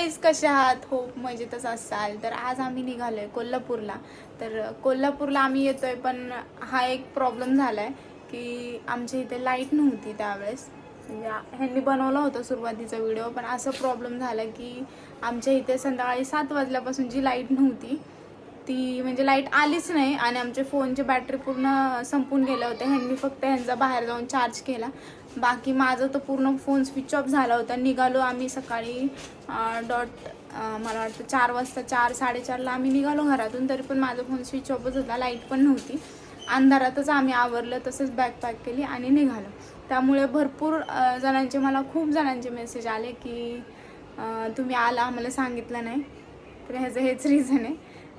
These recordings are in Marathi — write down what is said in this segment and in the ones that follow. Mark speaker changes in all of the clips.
Speaker 1: गाईज कसे आहात? हो म्हणजे मजेतच असाल. तर आज आम्ही निघालोय कोल्हापूरला. तर कोल्हापूरला आम्ही येतोय पण हा एक प्रॉब्लेम झाला आहे की आमच्या इथे लाइट नव्हती त्यावेळेस. म्हणजे ह्यांनी बनवला होता सुरुवातीचा व्हिडिओ पण असं प्रॉब्लेम झाला की आमच्या इथे संध्याकाळी सात वाजल्यापासून जी लाइट नव्हती ती म्हणजे लाइट आलीच नाही आणि आमचे फोनची बॅटरी पूर्ण संपून गेल्या होत्या ह्यांनी फक्त ह्यांचा बाहेर जाऊन चार्ज केला. बाकी माझं तर पूर्ण फोन स्विच ऑफ झाला होता. निघालो आम्ही सकाळी डॉट मला वाटतं चार वाजता चार साडेचारला आम्ही निघालो घरातून. तरी पण माझा फोन स्विच ऑफच होता. लाइट पण नव्हती. अंधारातच आम्ही आवरलं तसंच बॅग पॅक केली आणि निघालो. त्यामुळे भरपूर जणांचे मला खूप जणांचे मेसेज आले की तुम्ही आला आम्हाला सांगितलं नाही. तर ह्याचं हेच रिझन आहे.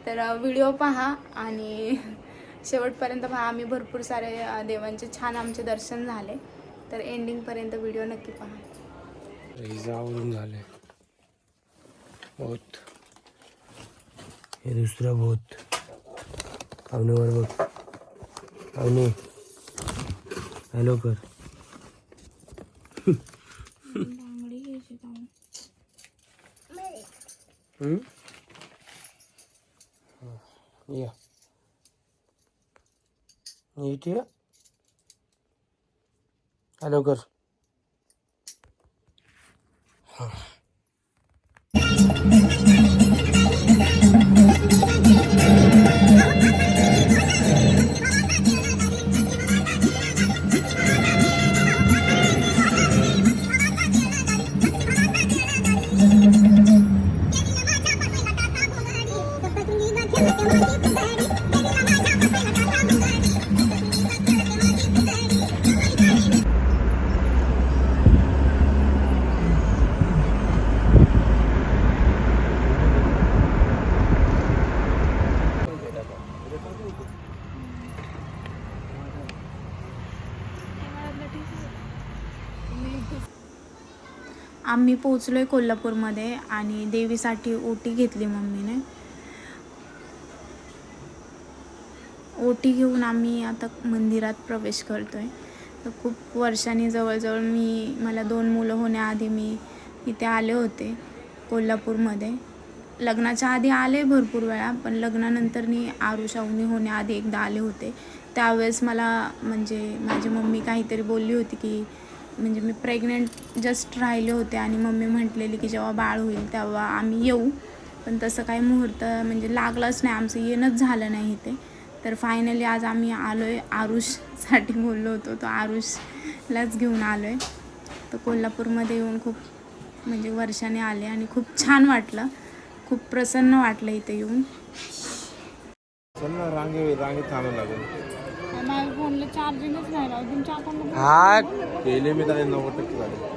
Speaker 1: तर व्हिडिओ पहा आणि शेवटपर्यंत पहा. आम्ही भरपूर सारे देवांचे छान आमचे दर्शन झाले. तर एंडिंगपर्यंत व्हिडिओ नक्की पहा.
Speaker 2: झाले. बहुत हे दुसरं बहुत अवनीवर बघ. अवनी हॅलो कर. हम्म? हा, या इथे या. हॅलो कर
Speaker 1: आम्ही पोचलोय कोल्हापूरमध्ये आणि देवीसाठी ओटी घेतली मम्मीने. ओटी घेऊन आम्ही आता मंदिरात प्रवेश करतो आहे तर खूप वर्षांनी जवळजवळ मी मला दोन मुलं होण्याआधी मी इथे आले होते कोल्हापूरमध्ये. लग्नाच्या आधी आले भरपूर वेळा पण लग्नानंतर मी आरुषावनी होण्याआधी एकदा आले होते. त्यावेळेस मला म्हणजे माझी मम्मी काहीतरी बोलली होती की म्हणजे मी प्रेग्नेंट जस्ट राहिले होते आणि मम्मी म्हटलेली की जेव्हा बाळ होईल तेव्हा आम्ही येऊ. पण तसं काही मुहूर्त म्हणजे लागलंच नाही. आमचं येणंच झालं नाही इथे. तर फायनली आज आम्ही आलो आहे आरुषसाठी बोललो होतो. तो आरुषलाच घेऊन आलो आहे तर कोल्हापूरमध्ये येऊन खूप म्हणजे वर्षाने आले आणि खूप छान वाटलं. खूप प्रसन्न वाटलं इथे येऊन.
Speaker 3: रांगे रांगे थांबायला लागेल.
Speaker 1: फोनला चार्जिंगच नाही तुमच्या
Speaker 2: हा.
Speaker 3: केले मी त्याने नव्वद टक्के झाले.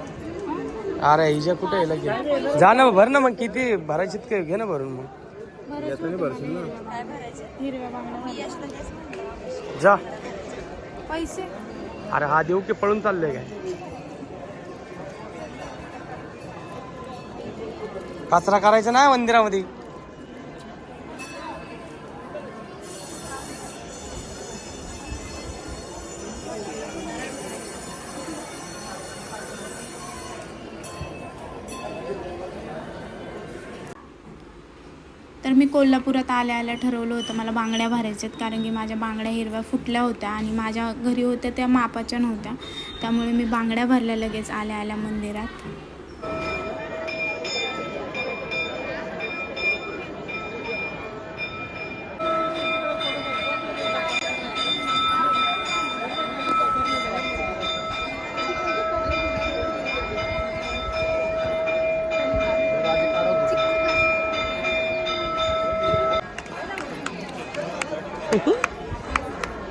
Speaker 2: अरे हिच्या कुठे आहे लगे? जा ना भर ना मग. किती भरायची काय घे ना भरून मग.
Speaker 3: येताना भरशील ना?
Speaker 1: हिरव्या बांगड्या
Speaker 2: जा.
Speaker 1: पैसे.
Speaker 2: अरे हा देऊ की पळून चाललोय काय? कचरा करायचा नाही मंदिरामध्ये?
Speaker 1: कोल्हापुरात आल्या आल्या ठरवलं होतं मला बांगड्या भरायच्या आहेत. कारण की माझ्या बांगड्या हिरव्या फुटल्या होत्या आणि माझ्या घरी होत्या त्या मापाच्या नव्हत्या. त्यामुळे मी बांगड्या भरल्या लगेच आल्या आल्या मंदिरात.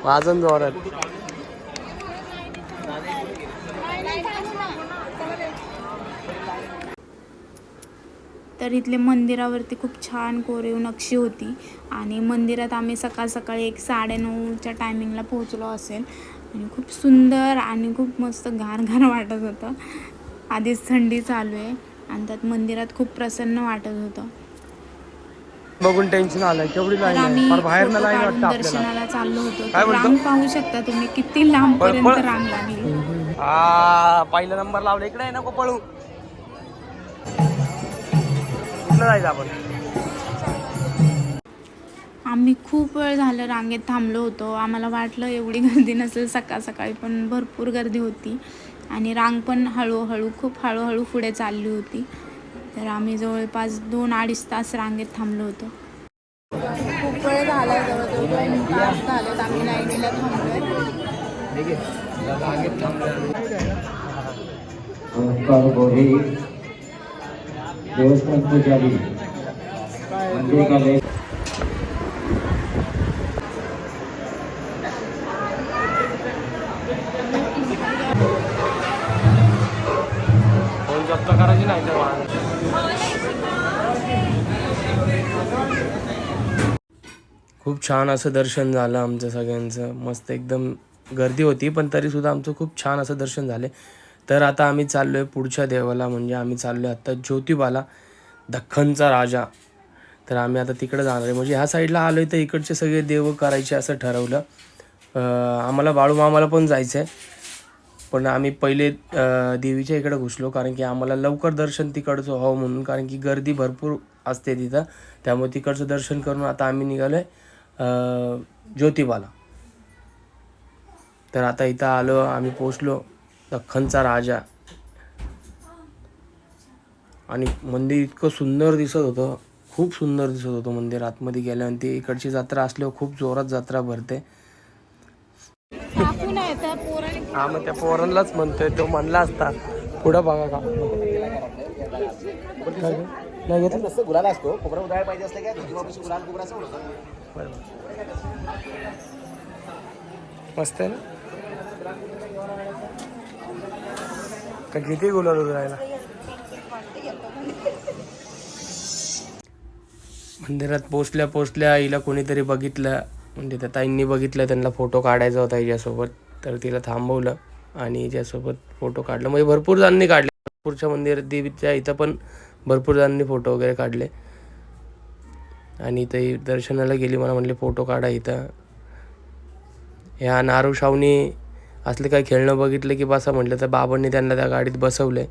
Speaker 2: वाजन जोरात.
Speaker 1: तर इथले मंदिरावरती खूप छान कोरीव नक्षी होती आणि मंदिरात आम्ही सकाळ सकाळी एक साडेनऊच्या टायमिंगला पोहोचलो असेल. आणि खूप सुंदर आणि खूप मस्त घार घार वाटत होतं. आधीच थंडी चालू आहे आणि त्यात मंदिरात खूप प्रसन्न वाटत होतं.
Speaker 2: बघून टेन्शन आलं केवढी लाईन आहे. फार बाहेर
Speaker 1: फोटो
Speaker 2: लाईन वाटतं आपल्याला.
Speaker 1: दर्शनाला चाललो होतो.
Speaker 2: काय
Speaker 1: तर
Speaker 2: बोलतो?
Speaker 1: रांग पाहू शकता तुम्ही किती लांब पर्यंत
Speaker 2: पळ.
Speaker 1: रांग लागली.
Speaker 2: हा पहिला नंबर लावला. इकडे आहे नको पळू कुठलं जायचं आपण?
Speaker 1: आम्ही खूप वेळ झालं रांगेत थांबलो होतो. आम्हाला वाटलं एवढी गर्दी नसेल सकाळ सकाळी पण भरपूर गर्दी होती. आणि रांग पण हळूहळू खूप हळूहळू पुढे चालली होती. तर आम्ही जवळपास दोन अडीच तास रांगेत थांबलो होतो. खूप वेळ झाला जवळजवळ दोन तास झालेत आम्ही लाईनीला थांबलोय.
Speaker 4: देवस्थान पुजारी. मंदिर
Speaker 2: नाही तर खूप छान असं दर्शन झालं आमचं सगळ्यांचं. मस्त एकदम गर्दी होती पण तरीसुद्धा आमचं खूप छान असं दर्शन झाले. तर आता आम्ही चाललो आहे पुढच्या देवाला म्हणजे आम्ही चाललो आहे आत्ता ज्योतिबाला दख्खनचा राजा. तर आम्ही आता तिकडे जाणार आहे. म्हणजे ह्या साईडला आलो आहे तर इकडचे सगळे देव करायचे असं ठरवलं. आम्हाला बाळू मामाला पण जायचं आहे पण आम्ही पहिले देवीच्या इकडे घुसलो कारण की आम्हाला लवकर दर्शन तिकडचं व्हावं म्हणून कारण की गर्दी भरपूर असते तिथं. त्यामुळे तिकडचं दर्शन करून आता आम्ही निघालो आहे ज्योतिबाला. तर आता इथं आलो आम्ही पोचलो दख्खनचा राजा. आणि मंदिर इतकं सुंदर दिसत होतं खूप सुंदर दिसत होतं मंदिर. आतमध्ये गेल्यावर इकडची जत्रा असल्यावर खूप जोरात जत्रा भरते.
Speaker 1: नाही त्या पोराने
Speaker 2: हा मग त्या पोरांनाच म्हणतोय तो म्हणला असता. पुढं बघा का? नाही घेतलं?
Speaker 3: गुलाल असतो. कोबरा उदाळ पाहिजे असलं काय गुलाल कोबरा असं.
Speaker 2: मस्त आहे ना? का किती गुलाल उधळायला? मंदिरात पोचल्या पोचल्या हिला कोणीतरी बघितलं. म्हणजे त्या ताईंनी बघितलं त्यांना फोटो काढायचा होता हिच्यासोबत. तर तिला थांबवलं आणि ज्यासोबत फोटो काढला. म्हणजे भरपूर जणांनी काढले. भरपूरच्या मंदिर देवीच्या इथं पण भरपूर जणांनी फोटो वगैरे काढले. आणि इथंही दर्शनाला गेली मला म्हणले फोटो काढा इथं. ह्या नारू शावनी असले काही खेळणं बघितलं की बसा म्हटलं तर बाबांनी त्यांना त्या गाडीत बसवलंय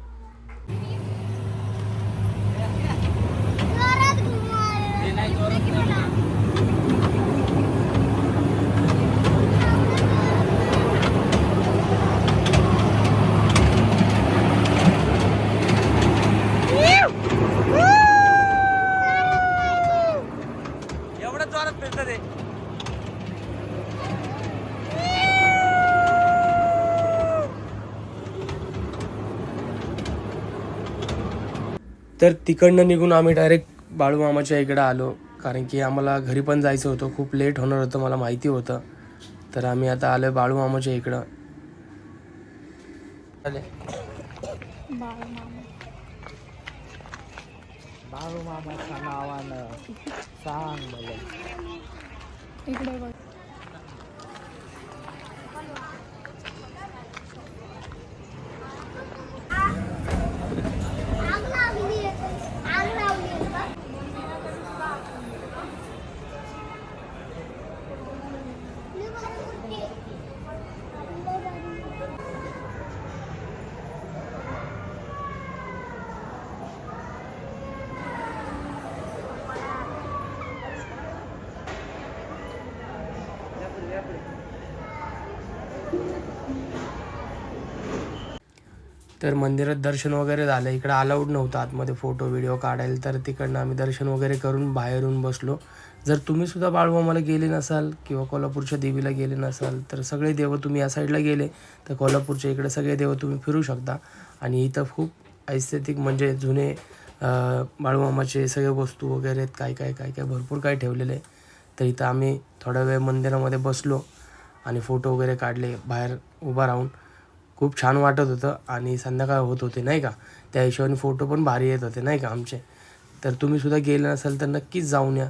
Speaker 2: एवढं जोरात फिरतं ते तर तिकडनं निघून आम्ही डायरेक्ट बाळूमामाच्या इकडं आलो. कारण की आम्हाला घरी पण जायचं होतं. खूप लेट होणार होतं मला माहिती होतं. तर आम्ही आता आलो बाळूमामाच्या इकडं. आले.
Speaker 1: इकडे
Speaker 2: तर मंदिरात दर्शन वगैरे झालं. इकडं अलाउड नव्हतं आतमध्ये फोटो व्हिडिओ काढायला. तर तिकडनं आम्ही दर्शन वगैरे करून बाहेरून बसलो. जर तुम्ही सुद्धा गेले नसाल किंवा कोल्हापूरच्या देवीला गेले नसाल तर सगळे देव तुम्ही या साईडला गेले तर कोल्हापूरच्या इकडे सगळे देव तुम्ही फिरू शकता. आणि इथं खूप ऐस्थेतिक म्हणजे जुने बाळूमामाचे सगळे वस्तू वगैरे आहेत. काय काय काय काय भरपूर काय ठेवलेले आहे. तर इथं आम्ही थोडा वेळ मंदिरामध्ये बसलो आणि फोटो वगैरे काढले बाहेर उभा राहून. खूप छान वाटत होतं आणि संध्याकाळ होत होते नाही का? त्या हिशोबाने फोटो पण भारी येत होते नाही का आमचे. तर तुम्ही सुद्धा गेले नसाल तर नक्कीच जाऊन या.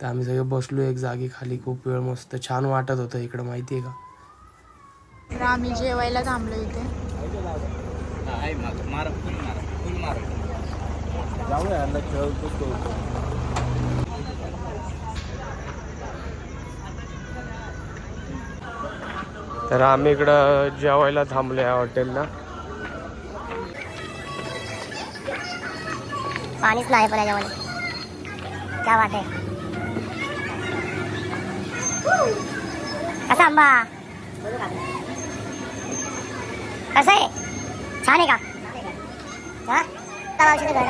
Speaker 2: तर आम्ही सगळे बसलो एक जागी खाली खूप वेळ मस्त छान वाटत होतं इकडं माहिती आहे का?
Speaker 1: तर आम्ही जेवायला थांबलो इथे.
Speaker 3: जाऊया यांना
Speaker 2: तर आम्ही इकडं जेवायला थांबलो या हॉटेलला.
Speaker 5: पाणीच नाही पण याच्यामध्ये. क्या वाट आहे. कसा आंबा? कसं आहे? छान आहे का? हा? चला औषध घर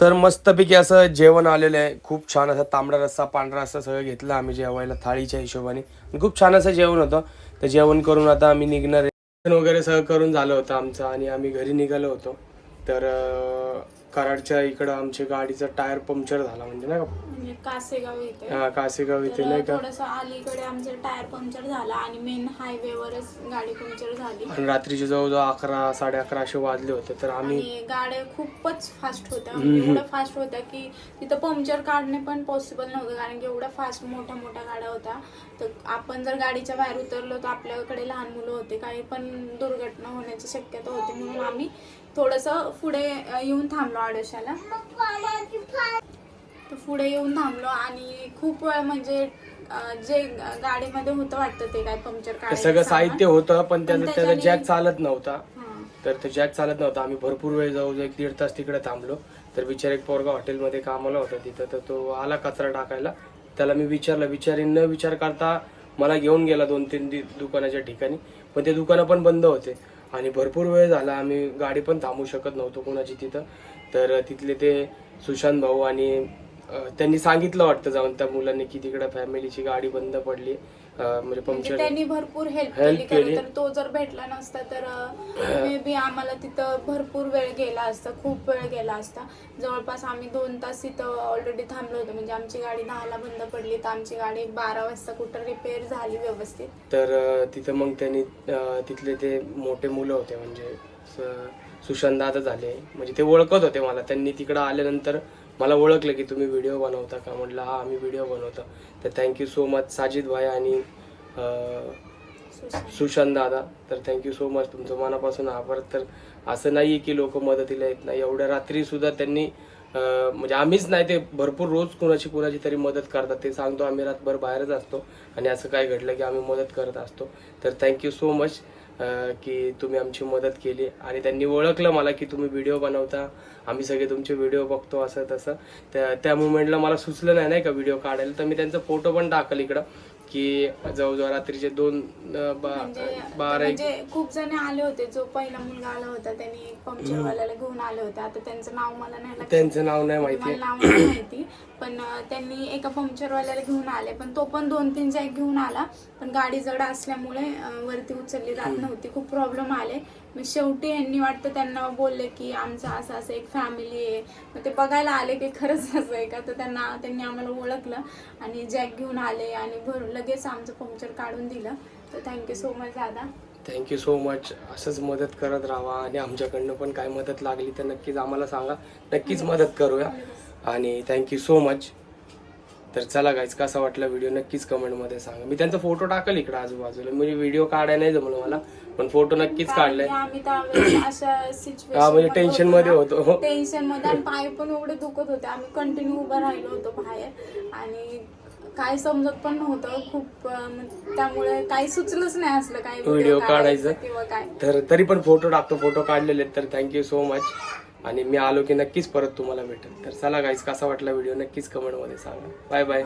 Speaker 2: तर मस्तपैकी असं जेवण आलेलं आहे. खूप छान असं तांबडा रस्सा पांढरा रस्सा सगळं घेतलं आम्ही जेवायला थाळीच्या हिशोबाने. खूप छान असं जेवण होतं. तर जेवण करून आता आम्ही निघणार आहे. वगैरे सगळं करून झालं होतं आमचं आणि आम्ही घरी निघालो होतो. तर कराडच्या इकडं आमच्या गाडीचा टायर पंक्चर झाला म्हणजे नाही का?
Speaker 1: म्हणजे कासेगाव येते.
Speaker 2: हा, कासेगाव इथे नाही का?
Speaker 1: थोडस अलीकडे आमचं टायर पंक्चर झाला आणि मेन हायवेवरच गाडी पंक्चर झाली.
Speaker 2: आणि रात्रीचे जवळजवळ अकरा साडे अकरा असे वाजले होते तर आम्ही
Speaker 1: आणि गाड्या खूपच फास्ट होत्या. म्हणजे एवढ्या फास्ट होत्या की तिथं पंक्चर काढणे पण पॉसिबल नव्हतं कारण की एवढ्या फास्ट मोठ्या मोठ्या गाड्या होत्या. तर आपण जर गाडीच्या बाहेर उतरलो तर आपल्याकडे लहान मुलं होते काही पण दुर्घटना होण्याची शक्यता होती म्हणून आम्ही थोडंसं पुढे येऊन थांबलो आडोशाला. तर पुढे येऊन थांबलो आणि खूप वेळ म्हणजे जे गाडीमध्ये होतं वाटतं ते काय पंक्चर
Speaker 2: ते सगळं. साहित्य होतं पण त्याचा त्याचा जॅक चालत नव्हता. तर ते जॅक चालत नव्हता. आम्ही भरपूर वेळ जाऊ एक दीड तास तिकडे थांबलो. तर विचार एक पोरगा हॉटेलमध्ये कामाला होता तिथं तर तो आला कचरा टाकायला. त्याला मी विचारलं विचारी न विचार करता मला घेऊन गेला दोन तीन दुकानाच्या ठिकाणी. पण ते दुकानं पण बंद होते. आणि भरपूर वेळ झाला. आम्ही गाडी पण थांबू शकत नव्हतो कोणाची तिथं. तर तिथले ते सुशांत भाऊ आणि त्यांनी सांगितलं वाटतं जाऊन त्या मुलांनी की तिकडं फॅमिलीची गाडी बंद पडली म्हणजे
Speaker 1: म्हणजे
Speaker 2: पंक्चर
Speaker 1: त्यांनी भरपूर हेल्प
Speaker 2: Help
Speaker 1: केली.
Speaker 2: केली.
Speaker 1: तर तो जर भेटला नसता तर मे बी आम्हाला तिथं भरपूर वेळ गेला असता खूप वेळ गेला असता. जवळपास आम्ही दोन तास तिथं ऑलरेडी थांबलो होतो. म्हणजे आमची गाडी दहाला बंद पडली तर आमची गाडी बारा वाजता कुठं रिपेअर झाली व्यवस्थित.
Speaker 2: तर अ, तिथं मग त्यांनी अ, तिथले ते मोठे मुलं होते. म्हणजे स- सुशांत दादा झाले. म्हणजे ते ओळखत होते मला. त्यांनी तिकडं आल्यानंतर मला ओळखलं की तुम्ही व्हिडिओ बनवता का? म्हटलं हा आम्ही व्हिडिओ बनवतो. तर थँक्यू सो मच साजिद भाई आणि
Speaker 1: सुशांत.
Speaker 2: दादा. तर थँक्यू सो मच तुमचं मनापासून आभार. तर असं नाही आहे की लोक मदतीला येत नाही. एवढ्या रात्री सुद्धा त्यांनी म्हणजे आम्हीच नाही ते भरपूर रोज कोणाची कुणाची तरी मदत करतात. ते सांगतो आम्ही रातभर बाहेरच असतो. आणि असं काय घडलं की आम्ही मदत करत असतो. तर थँक्यू सो मच की तुम्ही आमची मदत केली आणि त्यांनी ओळखलं मला की तुम्ही व्हिडिओ बनवता. आम्ही सगळे तुमचे व्हिडिओ बघतो असं तसं. त्या त्या मुमेंटला मला सुचलं नाही नाही का व्हिडिओ काढायला. तर मी त्यांचा फोटो पण टाकल इकडं की जवळजवळ रात्रीचे दोन
Speaker 1: म्हणजे
Speaker 2: बारा
Speaker 1: म्हणजे खूप जण आले होते. जो पहिला मुलगा आला होता त्यांनी पंक्चरवाल्याला घेऊन आले होते. आता त्यांचं नाव मला नाही
Speaker 2: त्यांचं नाव नाही
Speaker 1: मला
Speaker 2: माहिती.
Speaker 1: नाव नाही माहिती. पण त्यांनी एका पंक्चरवाल्याला घेऊन आले पण तो पण दोन तीन जॅक घेऊन आला. पण गाडी जड असल्यामुळे वरती उचलली जात नव्हती. खूप प्रॉब्लेम आले. मग शेवटी यांनी वाटतं त्यांना बोलले की आमचं असं असं एक फॅमिली आहे. मग ते बघायला आले की खरंच असं आहे का? तर त्यांना त्यांनी आम्हाला ओळखलं आणि जॅक घेऊन आले आणि भर लगेच आमचं पंक्चर काढून दिलं. तर थँक्यू सो मच दादा.
Speaker 2: थँक्यू सो मच असंच मदत करत राहा आणि आमच्याकडनं पण काय मदत लागली तर नक्कीच आम्हाला सांगा. नक्कीच मदत करूया. आणि थँक्यू सो मच तर चला गाईज कसा वाटला व्हिडिओ नक्कीच कमेंटमध्ये सांगा. मी त्यांचा फोटो टाकल इकडे आजूबाजूला. म्हणजे व्हिडिओ काढायला नाही जमलं मला पण फोटो नक्कीच काढलाय. हा, म्हणजे tension मध्ये होतो.
Speaker 1: टेन्शनमध्ये आणि पाय पण एवढे दुखत होते. आम्ही कंटिन्यू उभं राहिलो होतो बाहेर. आणि काय समजत पण नव्हतं. खूप मग त्यामुळे काही सुचलंच नाही असलं काही
Speaker 2: Video काढायचं.
Speaker 1: किंवा काय.
Speaker 2: तर तरी पण फोटो टाकतो फोटो काढलेले तर थँक्यू सो मच आणि मी आलो की नक्कीच परत तुम्हाला भेटेल. तर चला गाईज कसा वाटला व्हिडिओ नक्कीच कमेंटमध्ये सांगा.
Speaker 1: Bye bye